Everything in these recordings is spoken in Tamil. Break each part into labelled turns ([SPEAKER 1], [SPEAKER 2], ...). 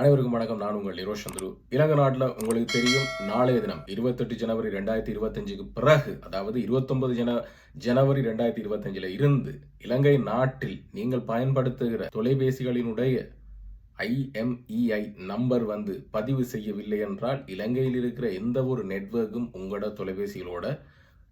[SPEAKER 1] அனைவருக்கும் வணக்கம். நான் உங்கள் நிரோஷ் சந்துரு. இலங்கை நாட்டில் உங்களுக்கு தெரியும் நாளைய தினம் இருபத்தெட்டு ஜனவரி ரெண்டாயிரத்தி இருபத்தஞ்சுக்கு பிறகு அதாவது இருபத்தொன்பது ஜன ஜனவரி ரெண்டாயிரத்தி இருபத்தஞ்சில் இருந்து இலங்கை நாட்டில் நீங்கள் பயன்படுத்துகிற தொலைபேசிகளினுடைய ஐஎம்இஐ நம்பர் வந்து பதிவு செய்யவில்லை என்றால் இலங்கையில் இருக்கிற எந்த ஒரு நெட்வொர்க்கும் உங்களோட தொலைபேசிகளோட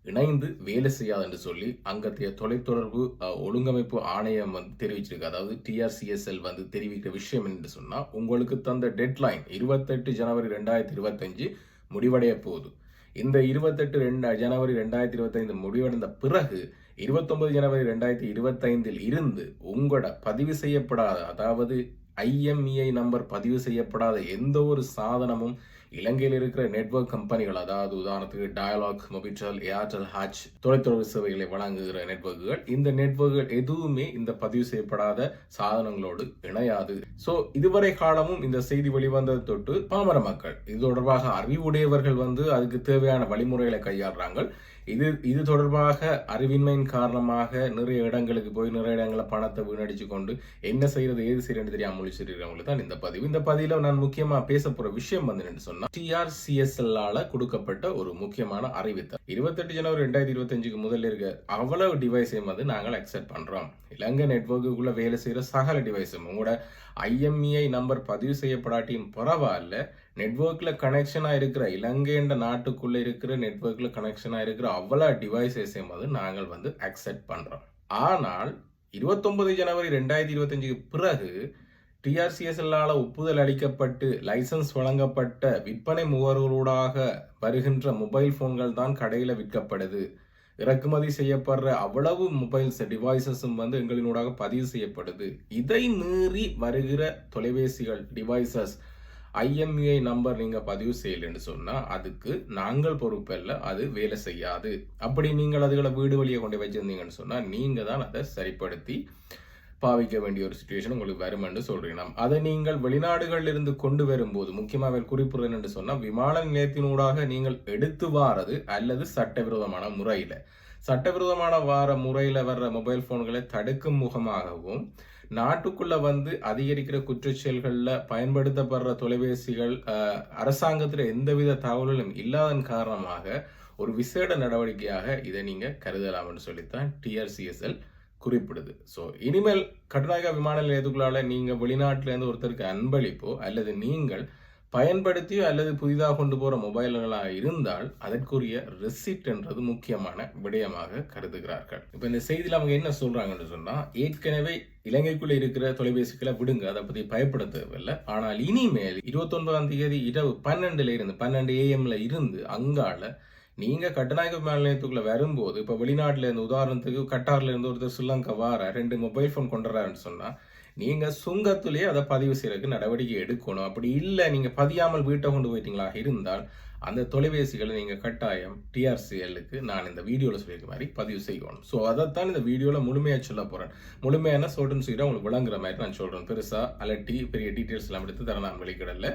[SPEAKER 1] இணைந்து வேலை செய்யாது என்று சொல்லி அங்கத்தைய தொலைத்தொடர்பு ஒழுங்கமைப்பு ஆணையம் வந்து தெரிவிச்சிருக்கு. அதாவது டிஆர்சிஎஸ்எல் வந்து தெரிவிக்கிற விஷயம் என்று சொன்னால் உங்களுக்கு தந்த டெட்லைன் இருபத்தெட்டு ஜனவரி ரெண்டாயிரத்தி இருபத்தஞ்சு முடிவடைய போகுது இந்த இருபத்தெட்டு ரெண்டு ஜனவரி ரெண்டாயிரத்தி இருபத்தைந்து முடிவடைந்த பிறகு இருபத்தொன்பது ஜனவரி ரெண்டாயிரத்தி இருபத்தைந்தில் இருந்து உங்களோட பதிவு செய்யப்படாத அதாவது ஐஎம்இஐ நம்பர் பதிவு செய்யப்படாத எந்த ஒரு சாதனமும் இலங்கையில் இருக்கிற நெட்வொர்க் கம்பெனிகள் அதாவது உதாரணத்துக்கு டயலாக் மொபிட்டல் ஏர்டெல் ஹாச் தொலைத்தொடர்பு சேவைகளை வழங்குகிற நெட்வொர்க்குகள் இந்த நெட்ஒர்க்குகள் எதுவுமே இந்த பதிவு செய்யப்படாத சாதனங்களோடு இணையாது. சோ இதுவரை காலமும் இந்த செய்தி வெளிவந்தது தொட்டு பாமர மக்கள் இது தொடர்பாக அறிவுடையவர்கள் வந்து அதுக்கு தேவையான வழிமுறைகளை கையாளுறாங்க. இது இது தொடர்பாக அறிவின்மையின் காரணமாக நிறைய இடங்களுக்கு போய் நிறைய இடங்களை பணத்தை வீணடிச்சு கொண்டு என்ன செய்யறது ஏது செய்யறது தெரியாம முழிச்சிருக்கிறவங்களுக்கு தான் இந்த பதிவு. இந்த பதிவில் நான் முக்கியமாக பேச போற விஷயம் வந்து என்ன சொன்னா டிஆர்சிஎஸ்எல்ஆல கொடுக்கப்பட்ட ஒரு முக்கியமான அறிவித்தல். இருபத்தெட்டு ஜனவரி ரெண்டாயிரத்தி இருபத்தஞ்சுக்கு முதல்ல இருக்க அவ்வளவு டிவைஸையும் வந்து நாங்கள் அக்செப்ட் பண்றோம். இலங்கை நெட்ஒர்க்குள்ள வேலை செய்யற சகல டிவைஸும் உங்களோட ஐஎம்இஐ நம்பர் பதிவு செய்யப்படாட்டியும் பரவாயில்ல. நெட்ஒர்க்கில் கனெக்ஷனாக இருக்கிற இலங்கைன்ற நாட்டுக்குள்ளே இருக்கிற நெட்ஒர்க்கில் கனெக்ஷனாக இருக்கிற அவ்வளோ டிவைசஸையும் வந்து நாங்கள் வந்து அக்செப்ட் பண்ணுறோம் ஆனால் இருபத்தொன்பது ஜனவரி ரெண்டாயிரத்தி இருபத்தஞ்சுக்கு பிறகு டிஆர்சிஎஸ்எல்லால் ஒப்புதல் அளிக்கப்பட்டு லைசன்ஸ் வழங்கப்பட்ட விற்பனை முகவர்களூடாக வருகின்ற மொபைல் ஃபோன்கள் தான் கடையில் விற்கப்படுது. இறக்குமதி செய்யப்படுற அவ்வளவு மொபைல்ஸ் டிவைசஸும் வந்து எங்களினூடாக பதிவு செய்யப்படுது. இதை மீறி வருகிற தொலைபேசிகள் டிவைசஸ் ஐஎம்யூஐ நம்பர் நீங்கள் பதிவு செய்யலைன்னு சொன்னால் அதுக்கு நாங்கள் பொறுப்பல்ல அது வேலை செய்யாது. அப்படி நீங்கள் அதுகளை வீடு வழியை கொண்டு வச்சுருந்தீங்கன்னு சொன்னால் நீங்கள் தான் அதை சரிப்படுத்தி பாவிக்க வேண்டிய ஒரு சுச்சுவேஷன் உங்களுக்கு வரும் என்று சொல்றீங்க. அதை நீங்கள் வெளிநாடுகளில் இருந்து கொண்டு வரும்போது முக்கியமாக குறிப்பிடுறது என்று சொன்னால் விமான நிலையத்தினூடாக நீங்கள் எடுத்து வாரது அல்லது சட்டவிரோதமான முறையில். சட்டவிரோதமான வார முறையில் வர்ற மொபைல் ஃபோன்களை தடுக்கும் முகமாகவும் நாட்டுக்குள்ள வந்து அதிகரிக்கிற குற்றச்செயல்களில் பயன்படுத்தப்படுற தொலைபேசிகள் அரசாங்கத்தில் எந்தவித தகவல்களும் இல்லாதன் காரணமாக ஒரு விசேட நடவடிக்கையாக இதை நீங்கள் கருதலாம்னு சொல்லித்தான் டிஆர்சிஎஸ்எல் குறிப்பிடுது. ஸோ இனிமேல் கட்டுநாயக விமான நிலையத்துக்குள்ளால நீங்கள் வெளிநாட்டிலேருந்து ஒருத்தருக்கு அன்பளிப்போ அல்லது நீங்கள் பயன்படுத்தியோ அல்லது புதிதாக கொண்டு போகிற மொபைல்களாக இருந்தால் அதற்குரிய ரெசிப்ட் என்றது முக்கியமான விடயமாக கருதுகிறார்கள். இப்போ இந்த செய்தியில் அவங்க என்ன சொல்கிறாங்கன்னு சொன்னால் ஏற்கனவே இலங்கைக்குள்ளே இருக்கிற தொலைபேசிகளை விடுங்க அதை பற்றி பயப்பட தேவையில்லை. ஆனால் இனிமேல் இருபத்தொன்பதாம் தேதி இரவு பன்னெண்டுல இருந்து பன்னெண்டு ஏஎம்ல இருந்து அங்கால நீங்க கட்டநாயக விமான நிலையத்துக்குள்ள வரும்போது இப்ப வெளிநாட்டுல இருந்து உதாரணத்துக்கு கட்டார்ல இருந்து ஒருத்தர் ஸ்ரீலங்கா வார ரெண்டு மொபைல் போன் கொண்டு சொன்னால் நீங்கள் நீங்க சுங்கத்திலேயே அதை பதிவு செய்யறதுக்கு நடவடிக்கை எடுக்கணும். அப்படி இல்லை நீங்கள் பதியாமல் வீட்டை கொண்டு போயிட்டீங்களா இருந்தால் அந்த தொலைபேசிகளை நீங்கள் கட்டாயம் டிஆர்சிஎல்லுக்கு நான் இந்த வீடியோவில் சொல்லியிருக்க மாதிரி பதிவு செய்யணும். ஸோ அதைத்தான் இந்த வீடியோவில் முழுமையாக சொல்ல போகிறேன் முழுமையான சொல்கிறேன்னு சொல்லிட்டு உங்களுக்கு விளங்குற மாதிரி நான் சொல்கிறேன் பெருசாக அலட்டி பெரிய டீட்டெயில்ஸ் எல்லாம் எடுத்து தர நான் வெளிக்கிடல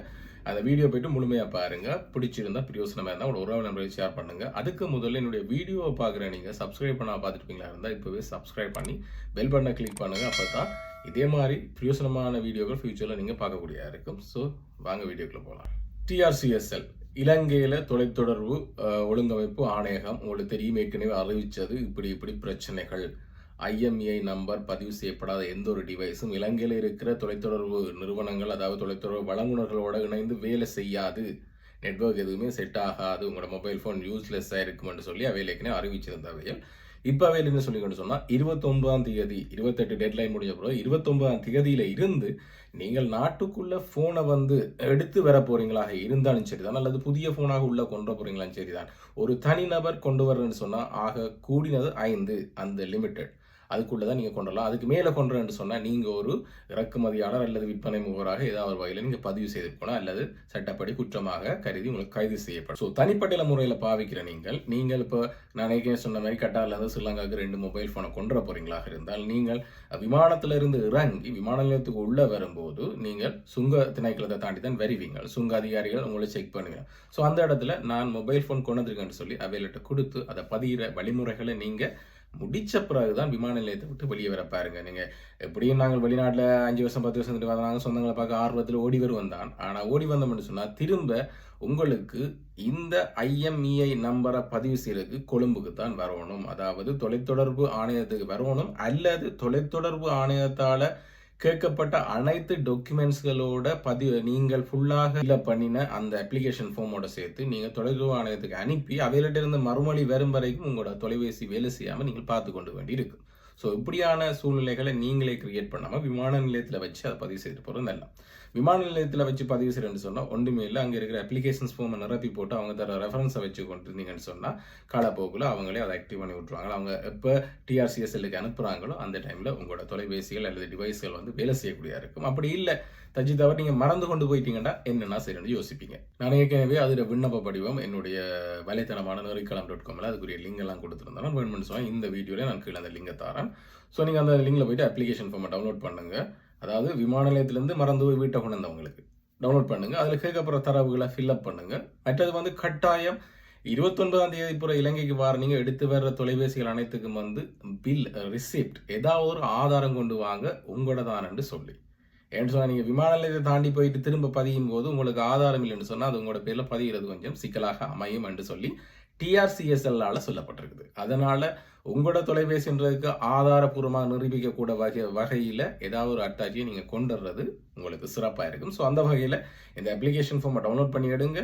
[SPEAKER 1] அந்த வீடியோ போயிட்டு முழுமையாக பாருங்கள் பிடிச்சிருந்தா பிரியோசனமாக இருந்தால் உங்களோட உறவு நம்பருக்கு ஷேர் பண்ணுங்கள் அதுக்கு முதல்ல என்னுடைய வீடியோவை பார்க்குற நீங்கள் சப்ஸ்கிரைப் பண்ணால் பார்த்துருப்பீங்களா இருந்தால் இப்போவே சப்ஸ்கிரைப் பண்ணி பெல் பட்டனை கிளிக் அப்போ தான் இதே மாதிரி பிரயோசனமான வீடியோக்கள் ஃப்யூச்சரில் நீங்கள் பார்க்கக்கூடியதாக இருக்கும் ஸோ வாங்க வீடியோக்குள்ளே போகலாம் டிஆர்சிஎஸ்எல் இலங்கையில் தொலைத்தொடர்பு ஒழுங்கமைப்பு ஆணையகம் உங்களுக்கு தெரியும் ஏற்கனவே அறிவித்தது இப்படி இப்படி பிரச்சனைகள். ஐஎம்இஐ நம்பர் பதிவு செய்யப்படாத எந்த ஒரு டிவைஸும் இலங்கையில் இருக்கிற தொலைத்தொடர்பு நிறுவனங்கள் அதாவது தொலைத்தொடர்பு வழங்குனர்களோடு இணைந்து வேலை செய்யாது. நெட்வொர்க் எதுவுமே செட் ஆகாது. உங்களோட மொபைல் ஃபோன் யூஸ்லெஸ்ஸாக இருக்கும்னு சொல்லி அவையில் ஏற்கனவே அறிவிச்சிருந்தவைகள். அவையில் என்ன சொல்லிக்கொண்டு சொன்னால் இருபத்தொன்பதாம் தேதி இருபத்தெட்டு டெட்லைன் முடிஞ்ச பிறகு இருபத்தொன்பதாம் தேதியில் இருந்து நீங்கள் நாட்டுக்குள்ளே ஃபோனை வந்து எடுத்து வர போகிறீங்களாக இருந்தாலும் சரிதான் அல்லது புதிய ஃபோனாக உள்ளே கொண்டு போறீங்களாலும் சரிதான். ஒரு தனிநபர் கொண்டு வரேன்னு சொன்னால் ஆக கூடினது ஐந்து அந்த லிமிட்டெட் அதுக்குள்ளே தான் நீங்கள் கொண்டு வரலாம் அதுக்கு மேலே கொண்டு சொன்னால் நீங்கள் ஒரு இறக்குமதியாளர் அல்லது விற்பனை முகவராக ஏதாவது ஒரு வகையில் நீங்கள் பதிவு செய்திருக்கணும் அல்லது சட்டப்படி குற்றமாக கருதி உங்களுக்கு கைது செய்யப்படும். ஸோ தனிப்பட்ட முறையில் பாவிக்கிற நீங்கள் நீங்கள் இப்போ நான் சொன்ன மாதிரி கட்டார்ல இருந்து ஸ்ரீலங்காவுக்கு ரெண்டு மொபைல் ஃபோனை கொண்டு வர இருந்தால் நீங்கள் விமானத்திலிருந்து இறங்கி விமான நிலையத்துக்கு உள்ளே வரும்போது நீங்கள் சுங்க திணைக்களத்தை தாண்டி தான் வருவீங்க. சுங்க அதிகாரிகள் உங்களை செக் பண்ணுவீங்க. ஸோ அந்த இடத்துல நான் மொபைல் ஃபோன் கொண்டு வந்திருக்கேன்னு சொல்லி அவைகளிட்ட கொடுத்து அதை பதிகிற வழிமுறைகளை நீங்கள் முடித்த பிறகு பிறகுதான் விமான நிலையத்தை விட்டு வெளியே வர பாருங்க. நீங்கள் எப்படியும் நாங்கள் வெளிநாட்டில் அஞ்சு வருஷம் பத்து வருஷம் இருந்துட்டு நாங்கள் சொந்தங்களை பார்க்க ஆர்வத்தில் ஓடி வருவோம் தான். ஆனால் ஓடி வந்தோம்னு சொன்னால் திரும்ப உங்களுக்கு இந்த ஐஎம்இஐ நம்பரை பதிவு செய்யறதுக்கு கொழும்புக்கு தான் வரணும். அதாவது தொலைத்தொடர்பு ஆணையத்துக்கு வரணும். அல்லது தொலைத்தொடர்பு ஆணையத்தால் கேட்கப்பட்ட அனைத்து டாக்குமெண்ட்ஸ்களோட பதிவு நீங்கள் ஃபுல்லாக ஃபில்அப் பண்ணின அந்த அப்ளிகேஷன் ஃபார்மோட சேர்த்து நீங்கள் தொலைதூர ஆணையத்துக்கு அனுப்பி அவையிலிட்ட இருந்து மறுமொழி வரும் வரைக்கும் உங்களோட தொலைபேசி வேலை செய்யாமல் நீங்கள் பார்த்து கொண்டு வேண்டி இருக்கு ஸோ இப்படியான சூழ்நிலைகளை நீங்களே கிரியேட் பண்ணாமல் விமான நிலையத்தில் வச்சு அதை பதிவு செய்து போகிறது நல்லா விமான நிலையத்தில் வச்சு பதிவு செய்யறேன்னு சொன்னால் ஒன்றுமே இல்லை. அங்கே இருக்கிற அப்ளிகேஷன்ஸ் ஃபார்மை நிரப்பி போட்டு அவங்க தர ரெஃபரன்ஸை வச்சு கொண்டு இருந்தீங்கன்னு சொன்னால் காலப்போக்கில் அவங்களே அதை ஆக்டிவ் பண்ணி விட்ருவாங்க அவங்க எப்போ டிஆர்சிஎஸ்எல்லுக்கு அனுப்புகிறாங்களோ அந்த டைமில் உங்களோட தொலைபேசிகள் அல்லது டிவைஸ்கள் வந்து வேலை செய்யக்கூடியதாக இருக்கும். அப்படி இல்லை. தஜி தவிர நீங்கள் மறந்து கொண்டு போயிட்டீங்கன்னா என்னென்ன செய்யணும்னு யோசிப்பீங்க. நான் ஏற்கனவே அதில் விண்ணப்ப படிவம் என்னுடைய வலைத்தளமான நெறிக்கலாம் டாட் காமில் அதுக்குரிய லிங்க் எல்லாம் கொடுத்துருந்தேன் வேணும்னு சொன்னால் இந்த வீடியோவில் நான் கீழே அந்த லிங்கை தரேன். ஸோ நீங்கள் அந்த லிங்கில் போயிட்டு அப்ளிகேஷன் ஃபார்மை டவுன்லோட் பண்ணுங்கள் அதாவது விமான நிலையத்திலேருந்து மறந்து போய் வீட்டை கொண்டு வந்தவங்களுக்கு டவுன்லோட் பண்ணுங்கள் அதில் கேட்கப்படுற தரவுகளை ஃபில்அப் பண்ணுங்கள் மற்றது வந்து கட்டாயம் இருபத்தொன்பதாம் தேதி புற இலங்கைக்கு வார நீங்கள் எடுத்து வர்ற தொலைபேசிகள் அனைத்துக்கும் வந்து பில் ரிசிப்ட் uh, ஏதாவது ஒரு ஆதாரம் கொண்டு வாங்க. உங்களோட தான் என்று சொல்லி. ஏன்னு சொன்னால் நீங்கள் விமான நிலையத்தை தாண்டி போயிட்டு திரும்ப பதியும் போது உங்களுக்கு ஆதாரம் இல்லைன்னு சொன்னால் அது உங்களோட பேரில் பதிகிறது கொஞ்சம் சிக்கலாக அமையும் என்று சொல்லி டிஆர்சிஎஸ்எல்லால் சொல்லப்பட்டிருக்குது. அதனால் உங்களோட தொலைபேசின்றதுக்கு ஆதாரபூர்வமாக நிரூபிக்கக்கூட வகை வகையில் ஏதாவது ஒரு அட்டாச்சியை நீங்கள் கொண்டு வர்றது உங்களுக்கு சிறப்பாக இருக்கும். ஸோ அந்த வகையில் இந்த அப்ளிகேஷன் ஃபார்மை டவுன்லோட் பண்ணி எடுங்க.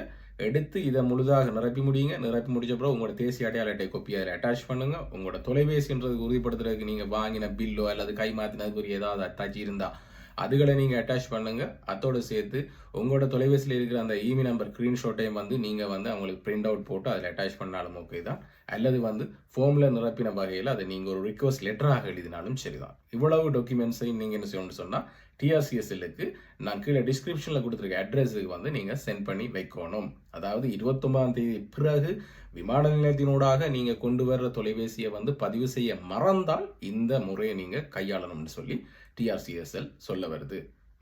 [SPEAKER 1] எடுத்து இதை முழுதாக நிரப்பி முடியுங்க. நிரப்பி முடிச்ச பிறகு உங்களோட தேசிய அடையாள அட்டை கொப்பி அதில் அட்டாச் பண்ணுங்கள் உங்களோட தொலைபேசின்றது உறுதிப்படுத்துறதுக்கு நீங்கள் வாங்கின பில்லோ அல்லது கை மாற்றினதுக்குரிய ஏதாவது அட்டாச்சி இருந்தால் அதுகளை நீங்கள் அட்டாச் பண்ணுங்கள் அதோடு சேர்த்து உங்களோட தொலைபேசியில் இருக்கிற அந்த இமெயில் நம்பர் ஸ்க்ரீன்ஷாட்டையும் வந்து நீங்கள் வந்து அவங்களுக்கு பிரிண்ட் அவுட் போட்டு அதில் அட்டாச் பண்ணாலும் ஓகே தான். அல்லது வந்து ஃபோமில் நிரப்பின வகையில் அதை நீங்கள் ஒரு ரிக்வஸ்ட் லெட்டராக எழுதினாலும் சரிதான். இவ்வளவு டாக்குமெண்ட்ஸையும் நீங்கள் என்ன செய்யணும்னு சொன்னால் டிஆர்சிஎஸ்எல்லுக்கு நான் கீழே டிஸ்கிரிப்ஷனில் கொடுத்துருக்க அட்ரஸுக்கு வந்து நீங்கள் சென்ட் பண்ணி வைக்கணும். அதாவது இருபத்தொம்பதாம் தேதி பிறகு விமான நிலையத்தினூடாக நீங்கள் கொண்டு வர்ற தொலைபேசியை வந்து பதிவு செய்ய மறந்தால் இந்த முறையை நீங்கள் கையாளணும்னு சொல்லி டிஆர்சிஎஸ்எல் சொல்ல வருது.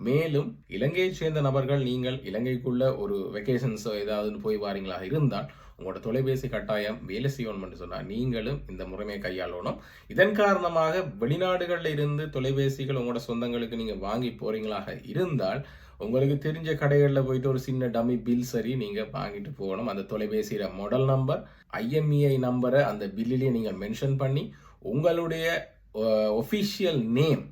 [SPEAKER 1] மேலும் இலங்கையைச் சேர்ந்த நபர்கள் நீங்கள் இலங்கைக்குள்ள ஒரு வெக்கேஷன்ஸோ ஏதாவது போய் வாரீங்களாக இருந்தால் உங்களோட தொலைபேசி கட்டாயம் வேலை செய்யணும்னு சொன்னால் நீங்களும் இந்த முறைமையை கையாளணும். இதன் காரணமாக வெளிநாடுகளில் இருந்து தொலைபேசிகள் உங்களோட சொந்தங்களுக்கு நீங்கள் வாங்கி போகிறீங்களாக இருந்தால் உங்களுக்கு தெரிஞ்ச கடைகளில் போயிட்டு ஒரு சின்ன டம்மி பில் சரி நீங்கள் வாங்கிட்டு போகணும். அந்த தொலைபேசியில் மாடல் நம்பர் ஐஎம்இஐ நம்பரை அந்த பில்லிலேயே நீங்கள் மென்ஷன் பண்ணி உங்களுடைய ஒஃபிஷியல் நேம்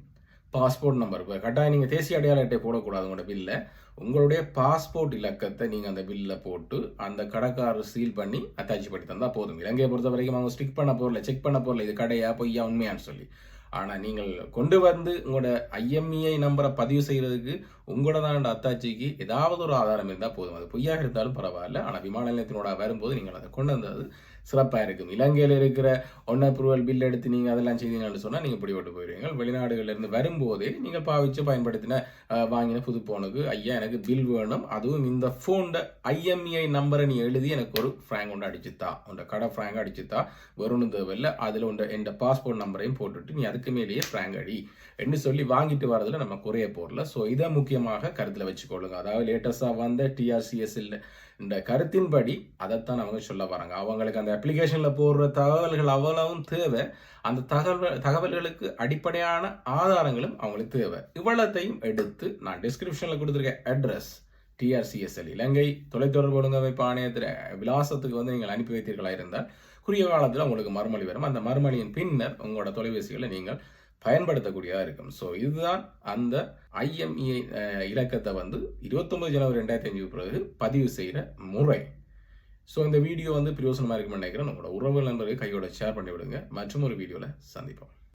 [SPEAKER 1] பாஸ்போர்ட் நம்பர். இப்போ கட்டாயம் நீங்கள் தேசிய அடையாள அட்டை போடக்கூடாது உங்களோட பில்லை உங்களுடைய பாஸ்போர்ட் இலக்கத்தை நீங்கள் அந்த பில்லில் போட்டு அந்த கடைக்காரர் சீல் பண்ணி அட்டாச் பண்ணி தந்தால் போதும். இலங்கையை பொறுத்த வரைக்கும் அவங்க ஸ்டிக் பண்ண போகல செக் பண்ண போகல இது கடையா பொய்யா உண்மையான்னு சொல்லி. ஆனால் நீங்கள் கொண்டு வந்து உங்களோட ஐஎம்இஐ நம்பரை பதிவு செய்கிறதுக்கு உங்களோட தான் அத்தாச்சிக்கு ஏதாவது ஒரு ஆதாரம் இருந்தால் போதும். அது பொய்யாக இருந்தாலும் பரவாயில்ல. ஆனால் விமான நிலையத்தினோட வரும்போது நீங்கள் அதை கொண்டு வந்தது சிறப்பாக இருக்கும். இலங்கையில் இருக்கிற ஒன் அப்ரூவல் பில் எடுத்து நீங்கள் அதெல்லாம் செய்தீங்கன்னு சொன்னால் நீங்கள் பிடிபட்டு போயிடுவீங்க வெளிநாடுகளிலிருந்து வரும்போதே நீங்கள் பாவிச்சு பயன்படுத்தின வாங்கின புது ஃபோனுக்கு ஐயா எனக்கு பில் வேணும். அதுவும் இந்த ஃபோனோட ஐஎம்இஐ நம்பரை நீ எழுதி எனக்கு ஒரு ஃப்ராங்க் ஒன்று அடிச்சுத்தா. உன்னோட கடை ஃப்ராங்க் அடிச்சுத்தா. வரும்னு தேவையில்லை. அதில் உண்ட என் பாஸ்போர்ட் நம்பரையும் போட்டுட்டு நீ அதுக்கு மேலேயே ஃப்ராங்க் அடி. என்று சொல்லி வாங்கிட்டு வரதில் நம்ம குறைய போடல ஸோ இதை முக்கியமாக கருத்தில் வச்சுக்கொள்ளுங்க. அதாவது லேட்டஸ்டாக வந்த டிஆர்சிஎஸ் இல்லை இந்த கருத்தின்படி அதைத்தான் அவங்க சொல்ல வராங்க. அவங்களுக்கு அந்த அப்ளிகேஷனில் போடுற தகவல்கள் அவ்வளவும் தேவை. அந்த தகவல் தகவல்களுக்கு அடிப்படையான ஆதாரங்களும் அவங்களுக்கு தேவை. இவ்வளத்தையும் எடுத்து நான் டிஸ்கிரிப்ஷனில் கொடுத்துருக்க அட்ரஸ் டிஆர்சிஎஸ்எல் இலங்கை தொலைத்தொடர்பு ஒழுங்கமைப்பு ஆணையத்தில் விலாசத்துக்கு வந்து நீங்கள் அனுப்பி வைத்தீர்களாக இருந்தால் குறுகிய காலத்தில் உங்களுக்கு மறுமொழி வரும். அந்த மறுமொழியின் பின்னர் உங்களோட தொலைபேசிகளை நீங்கள் பயன்படுத்தக்கூடியதாக இருக்கும். ஸோ இதுதான் அந்த ஐஎம்இஐ இலக்கத்தை வந்து இருபத்தொன்பது ஜனவரி ரெண்டாயிரத்தி அஞ்சு பிறகு பதிவு செய்கிற முறை. ஸோ இந்த வீடியோ வந்து பிரயோசனமாக இருக்கும்னு நினைக்கிறேன். உங்களோட உறவு நண்பர்கள் கையோட ஷேர் பண்ணி விடுங்க மற்றும் ஒரு வீடியோவில் சந்திப்போம்.